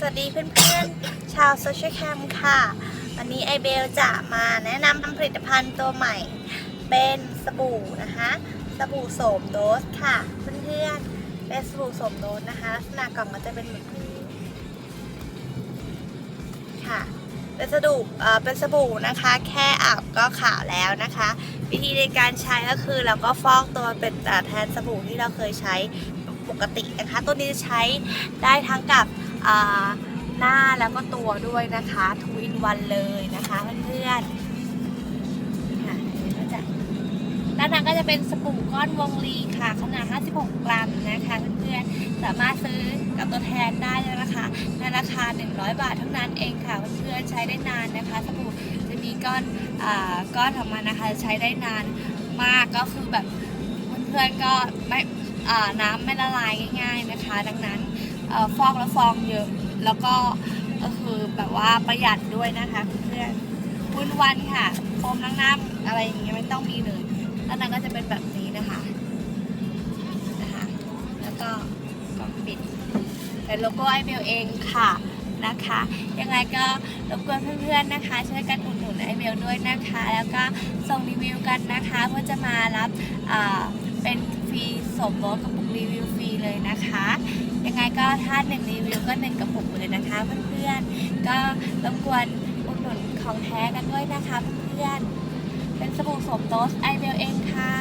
สวัสดีเพื่อนๆ ชาวโซเชียลแคมค่ะ วันนี้ไอเบลจะมาแนะนำผลิตภัณฑ์ตัวใหม่ เป็นสบู่นะคะ สบู่โสมโดสค่ะ เพื่อนๆ เป็นสบู่โสมโดสนะคะ ลักษณะกล่องก็จะเป็นแบบนี้ค่ะ เป็นสบู่เป็นสบู่นะคะ แค่อาบก็ขาวแล้วนะคะ วิธีในการใช้ก็คือเราก็ฟอกตัวเป็นแทนสบู่ที่เราเคยใช้ปกตินะคะ ตัวนี้จะใช้ได้ทั้งกับ หน้าแล้วก็ตัวด้วยนะคะทูอินวันเลยนะคะเพื่อนๆค่ะเดี๋ยวก็จะด้านหน้าก็จะเป็นสบู่ก้อนวงลีค่ะ ขนาด 56 กรัมนะคะเพื่อนๆ สามารถซื้อกับตัวแทนได้เลยนะคะในราคา 100 บาทเท่านั้นเองค่ะเพื่อนๆ ใช้ได้นานนะคะ สบู่จะมีก้อนอก้อนออกมานะคะใช้ได้นานมากก็คือแบบเพื่อนๆ ก็ไม่น้ำไม่ละลายง่าย ๆนะคะ ดังนั้น ฟอกแล้วฟองเยอะ แล้วก็คือแบบว่าประหยัดด้วยนะคะเพื่อนวุ้นวันค่ะโฟมล้างน้าอะไรอย่างเงี้ยไม่ต้องมีเลยด้านนั้นก็จะเป็นแบบนี้นะคะนะคะ แล้วก็กล่องปิดเป็นโลโก้ไอเบลเองค่ะนะคะยังไงก็รบกวนเพื่อนๆนะคะ ช่วยกันอุดหนุนไอเบลด้วยนะคะ แล้วก็ส่งรีวิวกันนะคะเพื่อจะมารับเป็นฟรีสมรสกระปุกรีวิวฟรีเลยนะคะ ยังไงก็ถ้าหนึ่งรีวิวก็หนึ่งกระปุกเลยนะคะเพื่อนๆ ก็รบกวนอุดหนุนของแท้กันด้วยนะคะเพื่อนๆ เป็นสบู่สมโดสไอเบลเองค่ะ